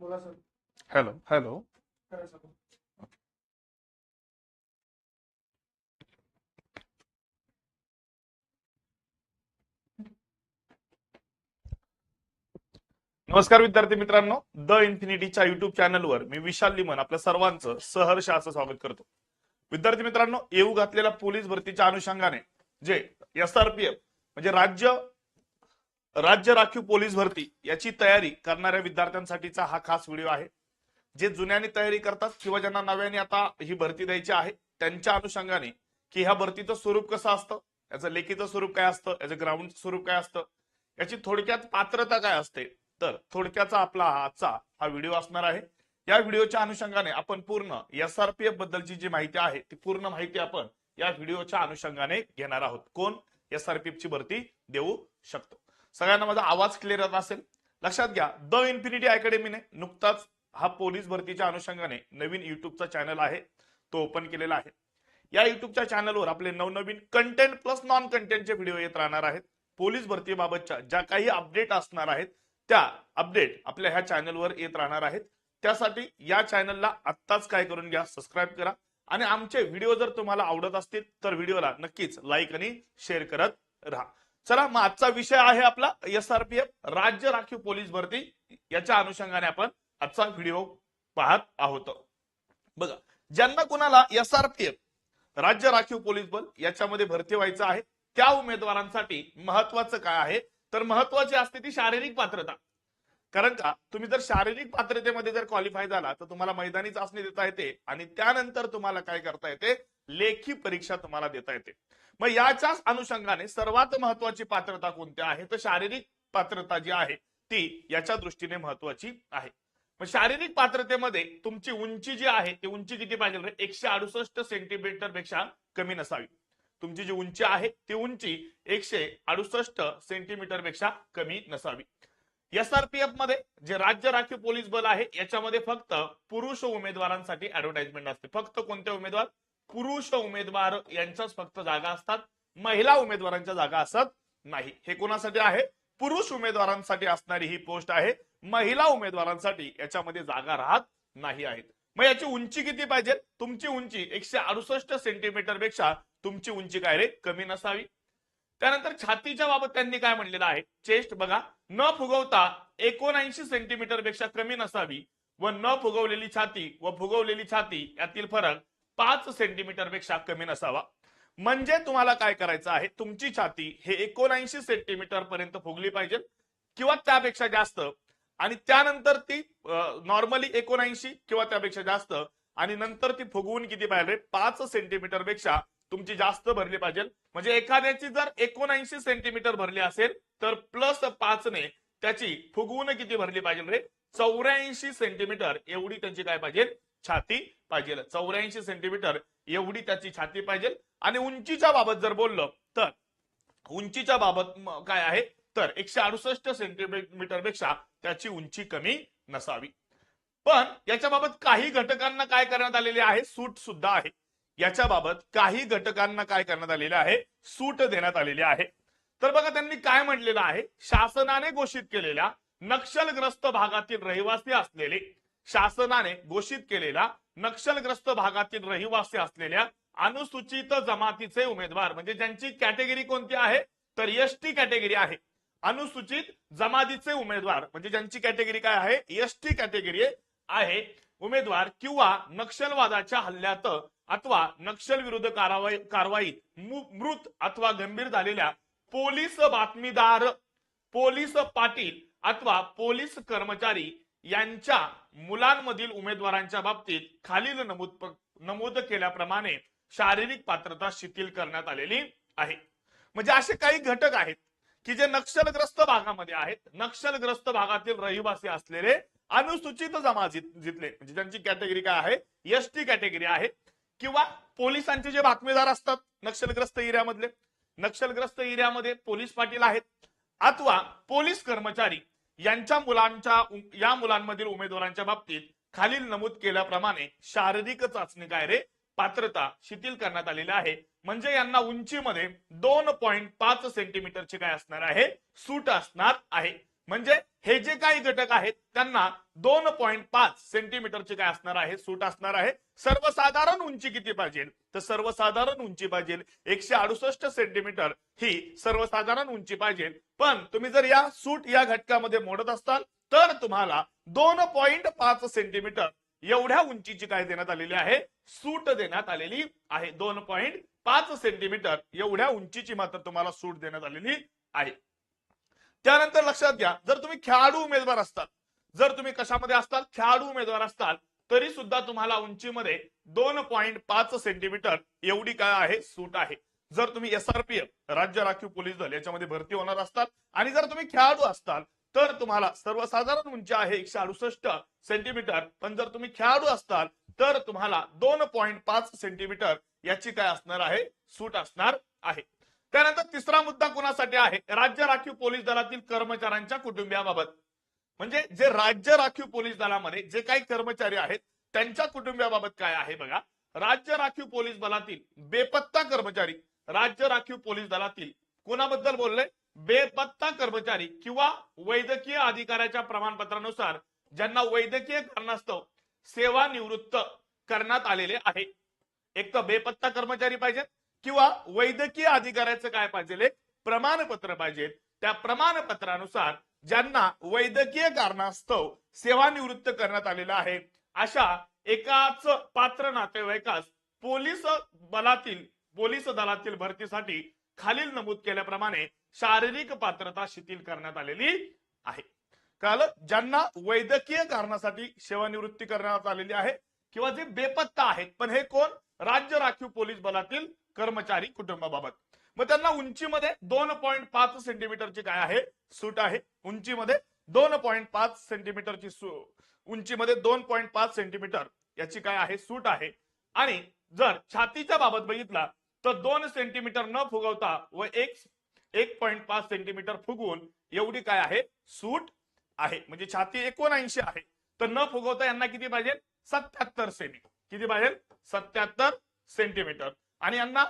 बोला sir. Hello hello. नमस्कार विद्यार्थी मित्रांनो. द इन्फिनिटीच्या युट्यूब चॅनलवर मी विशाल लिमन आपल्या सर्वांचं सहर्ष असं स्वागत करतो. विद्यार्थी मित्रांनो येऊ घातलेल्या पोलीस भरतीच्या अनुषंगाने जे एसआरपीएफ म्हणजे राज्य राज्य राखीव पोलीस भरती याची तयारी करणाऱ्या विद्यार्थ्यांसाठीचा हा खास व्हिडिओ आहे. जे जुन्याने तयारी करतात किंवा ज्यांना नव्याने आता ही भरती द्यायची आहे त्यांच्या अनुषंगाने की ह्या भरतीचं स्वरूप कसं असतं याचं लेखीचं स्वरूप काय असतं याचं ग्राउंड स्वरूप काय असतं याची थोडक्यात पात्रता काय असते तर थोडक्याचा आपला आजचा हा व्हिडिओ असणार आहे. या व्हिडिओच्या अनुषंगाने आपण पूर्ण एसआरपीएफ बद्दलची जी माहिती आहे ती पूर्ण माहिती आपण या व्हिडिओच्या अनुषंगाने घेणार आहोत. कोण? एसआरपीएफ ची भरती देऊ शकतो. सगळ्यांना माझा आवाज क्लिअर असेल? लक्षात घ्या द इन्फिनिटी अकॅडमीने नुकताच हा पोलीस भरतीच्या अनुषंगाने नवीन युट्यूबचा चॅनल आहे तो ओपन केलेला आहे. या युट्यूबच्या चॅनलवर आपले नवनवीन कंटेंट प्लस नॉन कंटेंटचे व्हिडिओ येत राहणार आहेत. पोलीस भरतीबाबतच्या ज्या काही अपडेट असणार आहेत त्या अपडेट आपल्या ह्या चॅनलवर येत राहणार आहेत. त्यासाठी या चॅनलला आत्ताच काय करून घ्या सबस्क्राईब करा. आणि आमचे व्हिडिओ जर तुम्हाला आवडत असतील तर व्हिडिओला नक्कीच लाईक आणि शेअर करत राहा. चला मग आजचा विषय आहे आपला एसआरपीएफ राज्य राखीव पोलीस भरती. याच्या अनुषंगाने आपण आजचा व्हिडिओ पाहत आहोत. बघा ज्यांना कुणाला एसआरपीएफ राज्य राखीव पोलीस बल याच्यामध्ये भरती व्हायचं आहे त्या उमेदवारांसाठी महत्वाचं काय आहे? तर महत्वाची असते ती शारीरिक पात्रता. कारण का तुम्ही जर शारीरिक पात्रतेमध्ये जर क्वालिफाय झाला तर तुम्हाला मैदानी चाचणी देता येते आणि त्यानंतर तुम्हाला काय करता येते? लेखी परीक्षा तुम्हाला देता येते. मग याच्याच अनुषंगाने सर्वात महत्वाची पात्रता कोणत्या आहे? तर शारीरिक पात्रता जी आहे ती याच्या दृष्टीने महत्वाची आहे. मग शारीरिक पात्रतेमध्ये तुमची उंची जी आहे ती उंची किती पाहिजे एकशे अडुसष्ट सेंटीमीटरपेक्षा कमी नसावी. तुमची जी उंची आहे ती उंची एकशे अडुसष्ट सेंटीमीटरपेक्षा कमी नसावी. एसआरपीएफमध्ये जे राज्य राखीव पोलीस बल आहे याच्यामध्ये फक्त पुरुष उमेदवारांसाठी ऍडव्हर्टाइजमेंट असते. फक्त कोणते उमेदवार? पुरुष उमेदवार यांच्याच फक्त जागा असतात महिला उमेदवारांच्या जागा असत नाही. हे कोणासाठी आहे? पुरुष उमेदवारांसाठी असणारी ही पोस्ट आहे. महिला उमेदवारांसाठी याच्यामध्ये जागा राहत नाही आहेत. मग याची उंची किती पाहिजे? तुमची उंची एकशे अडुसष्ट सेंटीमीटरपेक्षा तुमची उंची काय रे? कमी नसावी. त्यानंतर छातीच्या बाबत त्यांनी काय म्हणलेलं आहे? चेस्ट बघा. न फुगवता एकोणऐंशी सेंटीमीटरपेक्षा कमी नसावी व न फुगवलेली छाती व फुगवलेली छाती यातील फरक पाच सेंटीमीटरपेक्षा कमी नसावा. म्हणजे तुम्हाला काय करायचं आहे तुमची छाती हे एकोणऐंशी सेंटीमीटर पर्यंत फुगली पाहिजे किंवा त्यापेक्षा जास्त. आणि त्यानंतर ती नॉर्मली एकोणऐंशी किंवा त्यापेक्षा जास्त. आणि नंतर ती फुगवून किती पाहिजे? पाच सेंटीमीटरपेक्षा तुमची जास्त भरली पाहिजे. म्हणजे एखाद्याची जर एकोणऐंशी सेंटीमीटर भरली असेल तर प्लस पाचने त्याची फुगवून किती भरली पाहिजे रे? चौऱ्याऐंशी सेंटीमीटर एवढी त्यांची काय पाहिजे? छाती पाहिजे. चौऱ्याऐंशी सेंटीमीटर एवढी त्याची छाती पाहिजे. आणि उंचीच्या बाबत जर बोललं तर उंचीच्या बाबत काय आहे? तर एकशे अडुसष्ट सेंटीमीटरपेक्षा त्याची उंची कमी नसावी. पण याच्या बाबत काही घटकांना काय करण्यात आलेले आहे? सूट सुद्धा आहे. याच्या बाबत काही घटकांना काय करण्यात आलेले आहे? सूट देण्यात आलेली आहे. तर बघा त्यांनी काय म्हटलेलं आहे? शासनाने घोषित केलेल्या नक्षलग्रस्त भागातील रहिवासी असलेले शासनाने घोषित केलेला नक्षलग्रस्त भागातील रहिवासी असलेल्या अनुसूचित जमातीचे उमेदवार म्हणजे ज्यांची कॅटेगरी कोणती आहे? तर एस टी कॅटेगरी आहे. अनुसूचित जमातीचे उमेदवार म्हणजे ज्यांची कॅटेगरी काय आहे? एस टी कॅटेगरी आहे. उमेदवार किंवा नक्षलवादाच्या हल्ल्यात अथवा नक्षल विरुद्ध कारवाई कारवाईत मृत अथवा गंभीर झालेल्या पोलीस बातमीदार पोलीस पाटील अथवा पोलीस कर्मचारी यांच्या मुलांमधील उमेदवारांच्या बाबतीत खालील नमूद नमूद केल्याप्रमाणे शारीरिक पात्रता शिथिल करण्यात आलेली आहे. म्हणजे असे काही घटक आहेत की जे नक्षलग्रस्त भागामध्ये आहेत. नक्षलग्रस्त भागातील रहिवासी असलेले अनुसूचित जमातीत जिथले म्हणजे ज्यांची कॅटेगरी काय आहे? एस टी कॅटेगरी आहे. किंवा पोलिसांचे जे बातमीदार असतात नक्षलग्रस्त एरियामधले. नक्षलग्रस्त एरियामध्ये पोलीस पाटील आहेत. अथवा पोलीस कर्मचारी यांच्या मुलांच्या या मुलांमधील उमेदवारांच्या बाबतीत खालील नमूद केल्याप्रमाणे शारीरिक चाचणी काय रे पात्रता शिथिल करण्यात आलेली आहे. म्हणजे यांना उंचीमध्ये दोन पॉईंट पाच सेंटीमीटरची काय असणार आहे? सूट असणार आहे. म्हणजे हे जे काही घटक आहेत त्यांना दोन पॉईंट पाच सेंटीमीटरची काय असणार आहे? सूट असणार आहे. सर्वसाधारण उंची किती पाहिजे? तर सर्वसाधारण उंची पाहिजे. एकशे अडुसष्ट सेंटीमीटर ही सर्वसाधारण उंची पाहिजे. पण तुम्ही जर या सूट या घटकामध्ये मोडत असाल तर तुम्हाला दोन पॉईंट पाच सेंटीमीटर एवढ्या उंचीची काय देण्यात आलेली आहे? सूट देण्यात आलेली आहे. दोन पॉईंट पाच सेंटीमीटर एवढ्या उंचीची मात्र तुम्हाला सूट देण्यात आलेली आहे. त्यानंतर लक्षात घ्या जर तुम्ही खेळाडू उमेदवार असतात जर तुम्ही कशामध्ये असताल खेळाडू उमेदवार असताल तरी सुद्धा तुम्हाला उंचीमध्ये दोन पॉईंट पाच सेंटीमीटर एवढी काय आहे? सूट आहे. जर तुम्ही एसआरपीएफ राज्य राखीव पोलीस दल याच्यामध्ये भरती होणार असतात आणि जर तुम्ही खेळाडू असताल तर तुम्हाला सर्वसाधारण उंची आहे एकशे अडुसष्ट सेंटीमीटर पण जर तुम्ही खेळाडू असताल तर तुम्हाला दोन पॉईंट पाच सेंटीमीटर याची काय असणार आहे? सूट असणार आहे. त्यानंतर तिसरा मुद्दा कोणासाठी आहे? राज्य राखीव पोलीस दलातील कर्मचाऱ्यांच्या कुटुंबियाबाबत. म्हणजे जे राज्य राखीव पोलीस दलामध्ये जे काही कर्मचारी आहेत त्यांच्या कुटुंबियाबाबत काय आहे बघा? राज्य राखीव पोलीस दलातील बेपत्ता कर्मचारी राज्य राखीव पोलीस दलातील कोणाबद्दल बोलले? बेपत्ता कर्मचारी किंवा वैद्यकीय अधिकाऱ्याच्या प्रमाणपत्रानुसार ज्यांना वैद्यकीय कारणास्तव सेवानिवृत्त करण्यात आलेले आहे. एक तर बेपत्ता कर्मचारी पाहिजेत किंवा वैद्यकीय अधिकाऱ्याचं काय पाहिजे? एक प्रमाणपत्र पाहिजे. त्या प्रमाणपत्रानुसार ज्यांना वैद्यकीय कारणास्तव सेवानिवृत्त करण्यात आलेलं आहे अशा एकाच पात्र नातेवाईकास पोलीस बलातील पोलीस दलातील भरतीसाठी खालील नमूद केल्याप्रमाणे शारीरिक पात्रता शिथिल करण्यात आलेली आहे. काल ज्यांना वैद्यकीय कारणासाठी सेवानिवृत्ती करण्यात आलेली आहे किंवा जे बेपत्ता आहेत पण हे कोण? राज्य राखीव पोलीस बलातील कर्मचारी कुटुंबाबाबत. मग त्यांना उंचीमध्ये दोन पॉईंट पाच सेंटीमीटरची काय आहे? सूट आहे. उंचीमध्ये दोन पॉईंट पाच सेंटीमीटरची उंचीमध्ये दोन पॉईंट पाच सेंटीमीटर याची काय आहे? सूट आहे. आणि जर छातीच्या बाबत बघितला तर दोन सेंटीमीटर न फुगवता व एक एक पॉईंट पाच सेंटीमीटर फुगवून एवढी काय आहे? सूट आहे. म्हणजे छाती एकोणऐंशी आहे. तर न फुगवता यांना किती पाहिजे? सत्याहत्तर सेमी किती पाहिजे? सत्याहत्तर सेंटीमीटर आणि यांना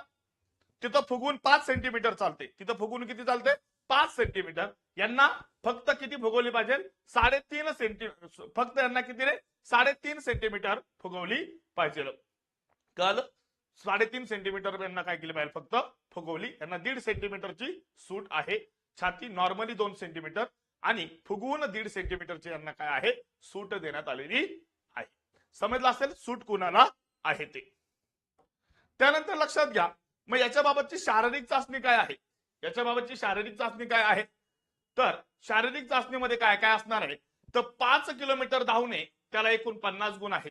तिथं फुगून पाच सेंटीमीटर चालते. तिथं फुगून किती चालते? पाच सेंटीमीटर यांना फक्त किती फुगवली पाहिजे? साडेतीन सेंटी फक्त यांना किती रे? साडेतीन सेंटीमीटर फुगवली पाहिजे. कल साडेतीन सेंटीमीटर यांना काय केलं पाहिजे? फक्त फुगवली. यांना दीड सेंटीमीटरची सूट आहे. छाती नॉर्मली दोन सेंटीमीटर आणि फुगवून दीड सेंटीमीटरची यांना काय आहे? सूट देण्यात आलेली आहे. समजलं असेल? सूट कुणाला आहे ते? त्यानंतर लक्षात घ्या मग याच्या बाबतची शारीरिक चाचणी काय आहे? याच्या बाबतची शारीरिक चाचणी काय आहे? तर शारीरिक चाचणीमध्ये काय काय असणार आहे? तर पाच किलोमीटर धावणे त्याला एकूण पन्नास गुण आहेत.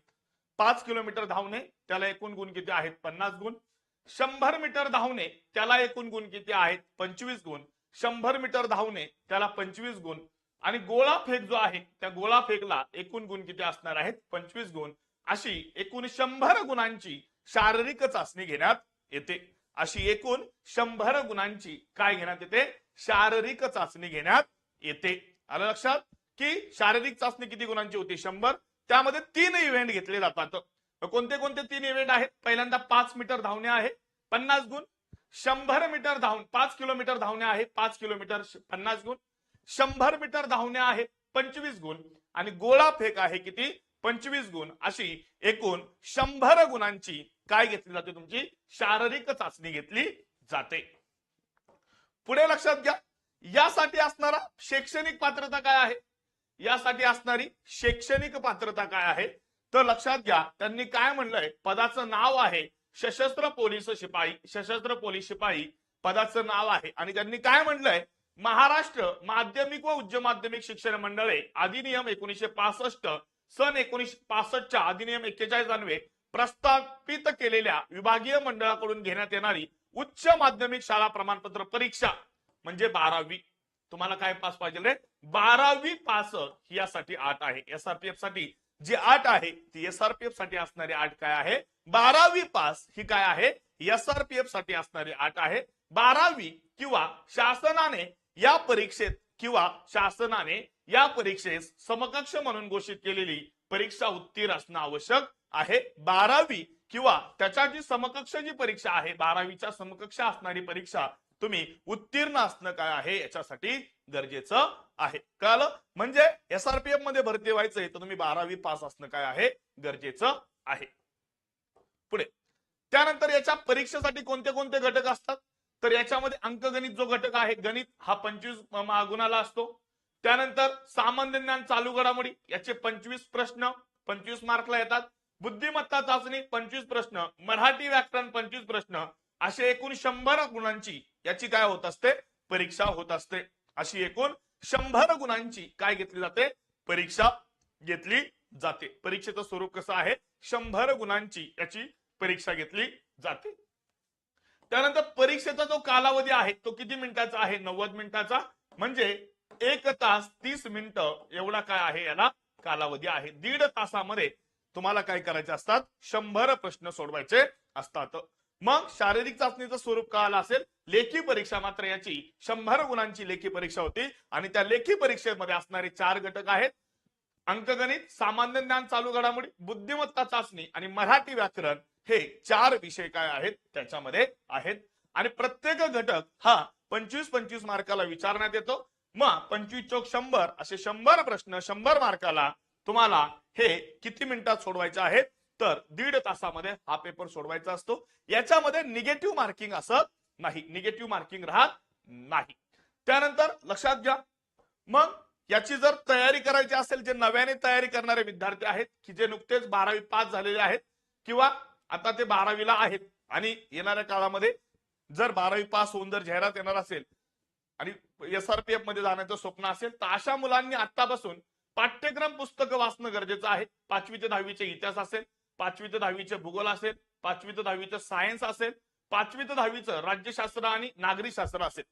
पाच किलोमीटर धावणे त्याला एकूण गुण किती आहेत? पन्नास गुण. शंभर मीटर धावणे त्याला एकूण गुण किती आहेत? पंचवीस गुण. शंभर मीटर धावणे त्याला पंचवीस गुण. आणि गोळा फेक जो आहे त्या गोळा फेकला एकूण गुण किती असणार आहेत? पंचवीस गुण. अशी एकूण शंभर गुणांची शारीरिक चाचणी घेण्यात येते. अशी एकूण शंभर गुणांची काय घेण्यात येते? शारीरिक चाचणी घेण्यात येते. आलं लक्षात? की शारीरिक चाचणी किती गुणांची होती? शंभर. त्यामध्ये तीन इव्हेंट घेतले जातात. कोणते कोणते तीन इव्हेंट आहेत? पहिल्यांदा पाच मीटर धावणे आहे पन्नास गुण. शंभर मीटर धावून पाच किलोमीटर धावणे आहे पाच किलोमीटर पन्नास गुण. शंभर मीटर धावणे आहे पंचवीस गुण. आणि गोळा फेक आहे किती? पंचवीस गुण. अशी एकूण शंभर गुणांची काय घेतली जाते तुमची? शारीरिक चाचणी घेतली जाते. पुढे लक्षात घ्या. यासाठी असणारा शैक्षणिक पात्रता काय आहे? यासाठी असणारी शैक्षणिक पात्रता काय आहे? तर लक्षात घ्या त्यांनी काय म्हणलंय? पदाचं नाव आहे सशस्त्र पोलीस शिपाई सशस्त्र पोलीस शिपाई पदाचं नाव आहे. आणि त्यांनी काय म्हणलंय? महाराष्ट्र माध्यमिक व उच्च माध्यमिक शिक्षण मंडळे अधिनियम एकोणीशे पासष्ट सन एकोणीशे पासष्टच्या अधिनियम एक्केचाळीस अन्वे प्रस्थापित केलेल्या विभागीय मंडळाकडून घेण्यात येणारी उच्च माध्यमिक शाळा प्रमाणपत्र परीक्षा म्हणजे बारावी. तुम्हाला काय पास पाहिजे रे? बारावी पास यासाठी आठ आहे. एसआरपीएफसाठी जी आठ आहे ती एसआरपीएफसाठी असणारी आठ काय आहे? बारावी पास ही काय आहे? एसआरपीएफसाठी असणारी आठ आहे. बारावी किंवा शासनाने या परीक्षेत किंवा शासनाने या परीक्षेस समकक्ष म्हणून घोषित केलेली परीक्षा उत्तीर्ण असणं आवश्यक. आहे बारावी किंवा त्याच्या जी समकक्ष जी परीक्षा आहे बारावीच्या समकक्ष असणारी परीक्षा तुम्ही उत्तीर्ण असणं काय आहे याच्यासाठी गरजेचं आहे. कळालं? म्हणजे एसआरपीएफमध्ये भरती व्हायचंय तर तुम्ही बारावी पास असणं काय आहे? गरजेचं आहे. पुढे. त्यानंतर याच्या परीक्षेसाठी कोणते कोणते घटक असतात? तर याच्यामध्ये अंकगणित जो घटक आहे गणित हा पंचवीस महागुणाला गुणाला असतो. त्यानंतर सामान्य ज्ञान चालू घडामोडी याचे पंचवीस प्रश्न पंचवीस मार्कला येतात. बुद्धिमत्ता चाचणी पंचवीस प्रश्न मराठी व्याकरण पंचवीस प्रश्न असे एकूण शंभर गुणांची याची काय होत असते? परीक्षा होत असते. अशी एकूण शंभर गुणांची काय घेतली जाते? परीक्षा घेतली जाते. परीक्षेचं स्वरूप कसं आहे? शंभर गुणांची याची परीक्षा घेतली जाते. त्यानंतर परीक्षेचा जो कालावधी आहे तो किती मिनिटाचा आहे? नव्वद मिनिटाचा. म्हणजे एक तास तीस मिनिटं एवढा काय आहे याला कालावधी आहे. दीड तासामध्ये तुम्हाला काय करायचे असतात? शंभर प्रश्न सोडवायचे असतात. मग शारीरिक चाचणीचं स्वरूप काय आलं असेल? लेखी परीक्षा मात्र याची शंभर गुणांची लेखी परीक्षा होती आणि त्या लेखी परीक्षेमध्ये असणारे चार घटक आहेत. अंकगणित सामान्य ज्ञान चालू घडामोडी बुद्धिमत्ता चाचणी आणि मराठी व्याकरण हे चार विषय काय आहेत? त्याच्यामध्ये आहेत. आणि प्रत्येक घटक हा पंचवीस पंचवीस मार्काला विचारण्यात येतो. मग पंचवीस चौक शंभर असे शंभर प्रश्न शंभर मार्काला तुम्हाला हे किती मिनिटात सोडवायचे आहेत? तर दीड तासामध्ये हा पेपर सोडवायचा असतो. याच्यामध्ये निगेटिव्ह मार्किंग असत नाही. निगेटिव्ह मार्किंग राहत नाही. त्यानंतर लक्षात घ्या. मग याची जर तयारी करायची असेल जे नव्याने तयारी करणारे विद्यार्थी आहेत की जे नुकतेच बारावी पास झालेले आहेत किंवा आता ते बारावीला आहेत आणि येणाऱ्या काळामध्ये जर बारावी पास होऊन जर जाहिरात येणार असेल आणि एसआरपीएफमध्ये जाण्याचं स्वप्न असेल तर अशा मुलांनी आतापासून पाठ्यक्रम पुस्तकं वाचणं गरजेचं आहे. पाचवी ते दहावीचे इतिहास असेल पाचवी ते दहावीचे भूगोल असेल पाचवी ते दहावीचं सायन्स असेल पाचवी ते दहावीचं राज्यशास्त्र आणि नागरी शास्त्र असेल.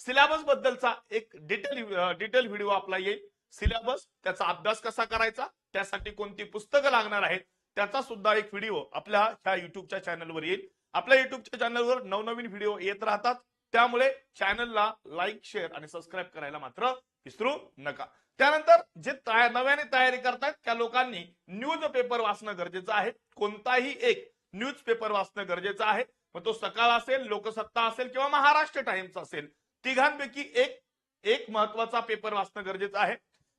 सिलेबस बद्दलचा एक डिटेल डिटेल व्हिडिओ आपला येईल. सिलेबस त्याचा अभ्यास कसा करायचा त्यासाठी कोणती पुस्तकं लागणार आहेत त्याचा सुद्धा एक व्हिडिओ आपल्या ह्या युट्यूबच्या चॅनलवर येईल. आपल्या युट्यूबच्या चॅनलवर नवनवीन व्हिडिओ येत राहतात. त्यामुळे चॅनलला लाईक शेअर आणि सबस्क्राईब करायला मात्र विसरू नका. त्यानंतर जे नव्याने तयारी करतात त्या लोकांनी न्यूज पेपर वाचणं गरजेचं आहे. कोणताही एक न्यूज पेपर वाचणं गरजेचं आहे. मग तो सकाळ असेल लोकसत्ता असेल किंवा महाराष्ट्र टाइम्स असेल तिघांपैकी एक एक महत्त्वाचा पेपर वाचणं गरजेचं आहे.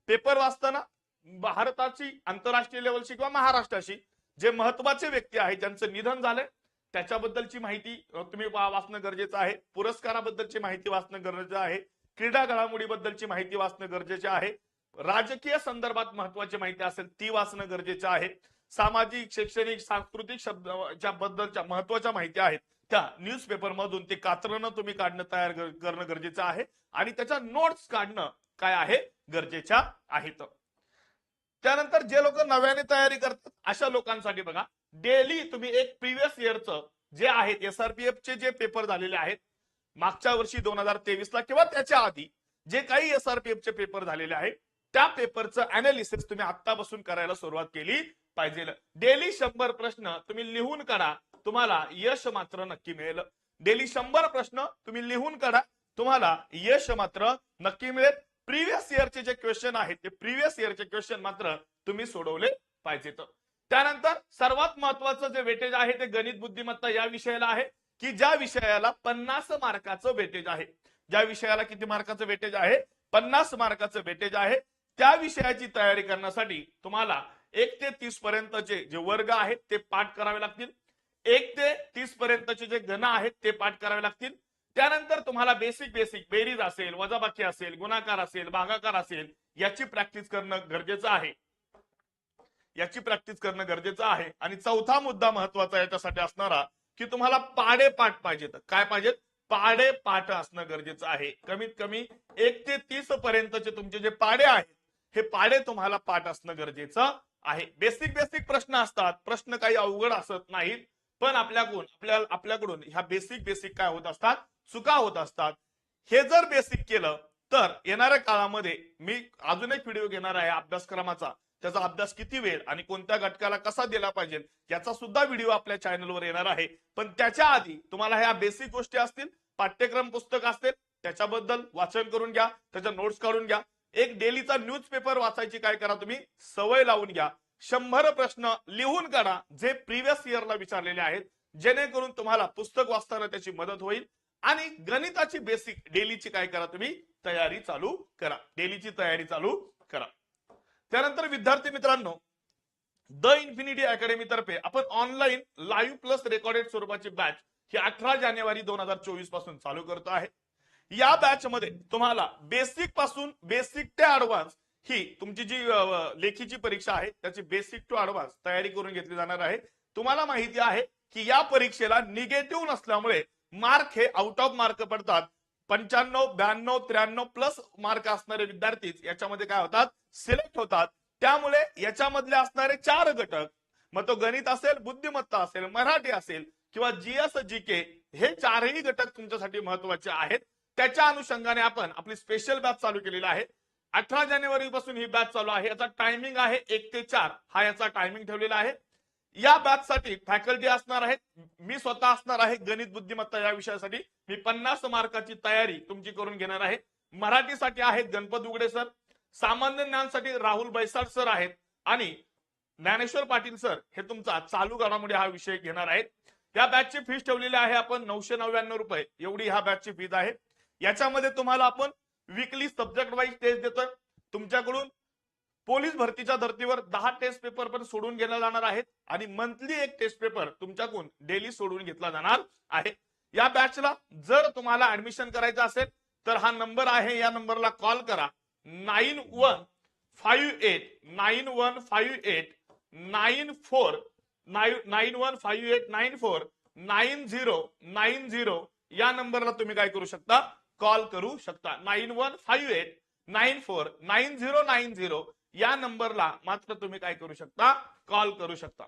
पेपर वाचताना भारताची आंतरराष्ट्रीय लेवलशी किंवा महाराष्ट्राशी जे महत्त्वाचे व्यक्ती आहेत ज्यांचं निधन झालंय त्याच्याबद्दलची माहिती तुम्ही वाचणं गरजेचं आहे. पुरस्काराबद्दलची माहिती वाचणं गरजेचं आहे. क्रीडा घडामोडीबद्दलची माहिती वाचणं गरजेचे आहे. राजकीय संदर्भात महत्वाची माहिती असेल ती वाचणं गरजेचं आहे. सामाजिक शैक्षणिक सांस्कृतिक शब्दाच्या बद्दलच्या महत्त्वाच्या माहिती आहेत. त्या न्यूज पेपर मधून ते कात्रणं तुम्ही काढणं तयार करणं गरजेचं आहे आणि त्याच्या नोट्स काढणं काय आहे? गरजेच्या आहेत. त्यानंतर जे लोक नव्याने तयारी करतात अशा लोकांसाठी बघा डेली तुम्ही एक प्रिव्हियस इयरचं जे आहेत एसआरपीएफचे जे पेपर झालेले आहेत मागच्या वर्षी दोन हजार तेवीस ला किंवा त्याच्या आधी जे काही एसआरपीएफचे पेपर झालेले आहेत त्या पेपरचं अनालिसिस तुम्ही आतापासून करायला सुरुवात केली पाहिजे. डेली शंभर प्रश्न तुम्ही लिहून काढा तुम्हाला यश मात्र नक्की मिळेल. डेली शंभर प्रश्न तुम्ही लिहून काढा तुम्हाला यश मात्र नक्की मिळेल. प्रिव्हियस इयरचे जे क्वेश्चन आहेत ते प्रिव्हियस इयरचे क्वेश्चन मात्र तुम्ही सोडवले पाहिजेत. त्यानंतर सर्वात महत्वाचं जे वेटेज आहे ते गणित बुद्धिमत्ता या विषयाला आहे की ज्या विषयाला पन्नास मार्काचं वेटेज आहे. ज्या विषयाला किती मार्काचं वेटेज आहे? पन्नास मार्काचं वेटेज आहे. त्या विषयाची तयारी करण्यासाठी तुम्हाला एक ते तीस पर्यंतचे जे वर्ग आहेत ते पाठ करावे लागतील. एक ते तीस पर्यंतचे जे गण आहेत ते पाठ करावे लागतील. त्यानंतर तुम्हाला बेसिक बेसिक बेरीज असेल वजाबाकी असेल गुणाकार असेल भागाकार असेल याची प्रॅक्टिस करणं गरजेचं आहे. याची प्रॅक्टिस करणं गरजेचं आहे. आणि चौथा मुद्दा महत्त्वाचा याच्यासाठी असणारा की तुम्हाला पाडे पाठ पाहिजेत. काय पाहिजेत? पाडे पाठ असणं गरजेचं आहे. कमीत कमी एक ते तीस पर्यंतचे तुमचे जे पाडे आहेत हे पाडे तुम्हाला पाठ असणं गरजेचं आहे. बेसिक बेसिक प्रश्न असतात. प्रश्न काही अवघड असत नाहीत. पण आपल्याकडून आपल्या आपल्याकडून ह्या बेसिक बेसिक काय होत असतात? चुका होत असतात. हे जर बेसिक केलं तर येणाऱ्या काळामध्ये मी अजून एक व्हिडिओ घेणार आहे अभ्यासक्रमाचा. त्याचा अभ्यास किती वेळ आणि कोणत्या घटकाला कसा दिला पाहिजे याचा सुद्धा व्हिडिओ आपल्या चॅनलवर येणार आहे. पण त्याच्या आधी तुम्हाला ह्या बेसिक गोष्टी असतील पाठ्यक्रम पुस्तक असतील त्याच्याबद्दल वाचन करून घ्या त्याच्या नोट्स काढून घ्या. एक डेलीचा न्यूज पेपर वाचायची काय करा तुम्ही? सवय लावून घ्या. शंभर प्रश्न लिहून काढा जे प्रिव्हियस इयरला विचारलेले आहेत. जेणेकरून तुम्हाला पुस्तक वाचताना त्याची मदत होईल. आणि गणिताची बेसिक डेलीची काय करा तुम्ही? तयारी चालू करा. डेलीची तयारी चालू करा. त्यानंतर विद्यार्थी मित्रांनो द इन्फिनिटी अकॅडमी तर्फे आपण ऑनलाईन लाईव्ह प्लस रेकॉर्डेड स्वरूपाची बॅच ही अठरा जानेवारी दोन हजार चोवीसपासून चालू करतो आहे. या बॅच मध्ये तुम्हाला बेसिकपासून बेसिक ते ऍडव्हान्स ही तुमची जी लेखीची परीक्षा आहे त्याची बेसिक टू ऍडव्हान्स तयारी करून घेतली जाणार आहे. तुम्हाला माहिती आहे की या परीक्षेला निगेटिव्ह नसल्यामुळे मार्क हे आउट ऑफ मार्क पडतात. पंच्याण्णव ब्याण्णव त्र्याण्णव प्लस मार्क असणारे विद्यार्थीच याच्यामध्ये काय होतात? सिलेक्ट होतात. त्यामुळे याच्यामधले असणारे चार घटक मग तो गणित असेल बुद्धिमत्ता असेल मराठी असेल किंवा जीएस जी के हे चारही घटक तुमच्यासाठी महत्त्वाचे आहेत. त्याच्या अनुषंगाने आपण आपली स्पेशल बॅच चालू केलेली आहे. अठरा जानेवारी पासून ही बॅच चालू आहे. याचा टायमिंग आहे एक ते चार. हा याचा टायमिंग ठेवलेला आहे. या बॅच साठी फॅकल्टी असणार आहेत. मी स्वतः असणार आहे गणित बुद्धिमत्ता या विषयासाठी. मी पन्नास मार्काची तयारी तुमची करून घेणार आहे. मराठीसाठी आहेत गणपत उगडे सर सामान्य ज्ञानसाठी राहुल बैसाड सर आहेत. आणि ज्ञानेश्वर पाटील सर हे तुमचा चालू घडामोडी हा विषय घेणार आहेत. या बॅचची फीस ठेवलेली आहे आपण नऊशे नव्याण्णव रुपये. एवढी ह्या बॅचची फीज आहे. याच्यामध्ये तुम्हाला आपण विकली सब्जेक्ट वाईज टेस्ट देतोय. तुमच्याकडून पोलीस भरतीच्या धर्तीवर दहा टेस्ट पेपर पण सोडून घेतला जाणार आहेत आणि मंथली एक टेस्ट पेपर तुमच्याकडून डेली सोडून घेतला जाणार आहे. या बॅचला जर तुम्हाला ऍडमिशन करायचं असेल तर हा नंबर आहे. या नंबरला कॉल करा. Nine one five eight nine one five eight nine four nine one five eight nine four nine zero nine zero या नंबरला तुम्ही काय करू शकता? कॉल करू शकता. Nine one five eight nine four nine zero nine zero या नंबरला मात्र तुम्ही काय करू शकता? कॉल करू शकता.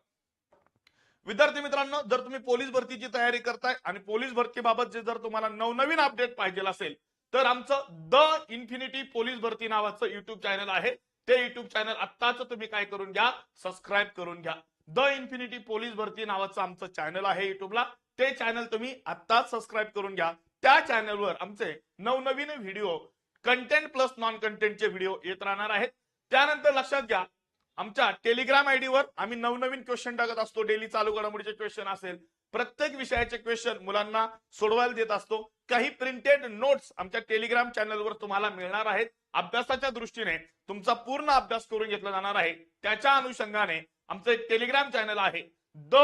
विद्यार्थी मित्रांनो जर तुम्ही पोलीस भरतीची तयारी करताय आणि पोलीस भरतीबाबत जर तुम्हाला नवनवीन अपडेट पाहिजे असेल तर आमचं द इन्फिनिटी पोलीस भरती नावाचं युट्यूब चॅनल आहे. ते युट्यूब चॅनल आत्ताच तुम्ही काय करून घ्या? सबस्क्राईब करून घ्या. द इन्फिनिटी पोलीस भरती नावाचं आमचं चॅनल आहे युट्यूबला ते चॅनल तुम्ही आत्ताच सबस्क्राईब करून घ्या. त्या चॅनलवर आमचे नवनवीन व्हिडिओ कंटेंट प्लस नॉन कंटेंटचे व्हिडिओ येत राहणार आहेत. त्यानंतर लक्षात घ्या आमच्या टेलिग्राम आयडीवर आम्ही नवनवीन क्वेश्चन टाकत असतो. डेली चालू घडामोडीचे क्वेश्चन असेल प्रत्येक विषयाचे क्वेश्चन मुलांना सोडवायला देत असतो. काही प्रिंटेड नोट्स आमच्या टेलिग्राम चॅनलवर तुम्हाला मिळणार आहेत. अभ्यासाच्या दृष्टीने तुमचा पूर्ण अभ्यास करून घेतला जाणार आहे. त्याच्या अनुषंगाने आमचं एक टेलिग्राम चॅनल आहे. The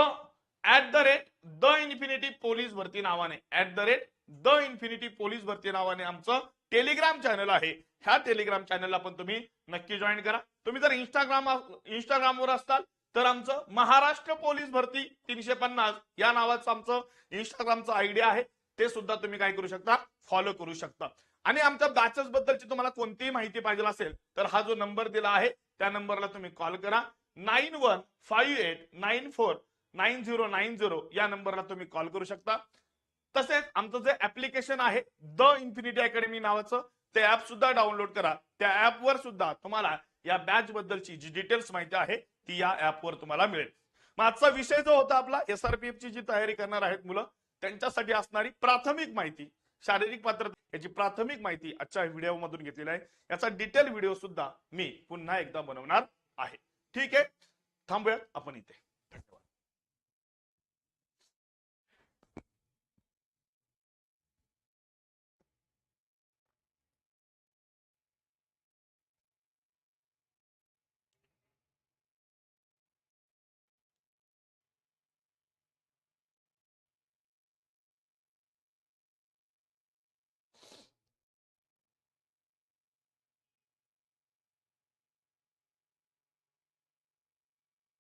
at the rate the infinity police भरती नावाने. At the rate the infinity police भरती नावाने आमचं टेलिग्राम चॅनल आहे. ह्या टेलिग्राम चॅनलला पण तुम्ही नक्की जॉईन करा. तुम्ही जर इंस्टाग्राम इंस्टाग्रामवर असताल तर आमचं महाराष्ट्र पोलीस भरती तीनशे पन्नास या नावाचं आमचं इंस्टाग्रामचं आयडिया आहे. ते सुद्धा तुम्ही काय करू शकता? फॉलो करू शकता. आणि आमच्या बॅचेस बद्दलची तुम्हाला कोणतीही माहिती पाहिजे असेल तर हा जो नंबर दिला आहे त्या नंबरला तुम्ही कॉल करा. Nine one five eight nine four nine zero nine zero या नंबरला तुम्ही कॉल करू शकता. तसेच आमचं जे ऍप्लिकेशन आहे द इन्फिनिटी अकॅडमी नावाचं ते ऍप सुद्धा डाउनलोड करा. त्या ऍपवर सुद्धा तुम्हाला या बॅच बद्दलची जी डिटेल्स माहिती आहे ती या ऍपवर तुम्हाला मिळेल. मग आजचा विषय जो होता आपला एसआरपीएफ ची जी तयारी करणार आहेत मुलं त्यांच्यासाठी असणारी प्राथमिक माहिती शारीरिक पात्रता याची प्राथमिक माहिती आजच्या व्हिडिओ मधून घेतलेली आहे. याचा डिटेल व्हिडिओ सुद्धा मी पुन्हा एकदा बनवणार आहे. ठीक आहे? थांबूयात आपण इथे.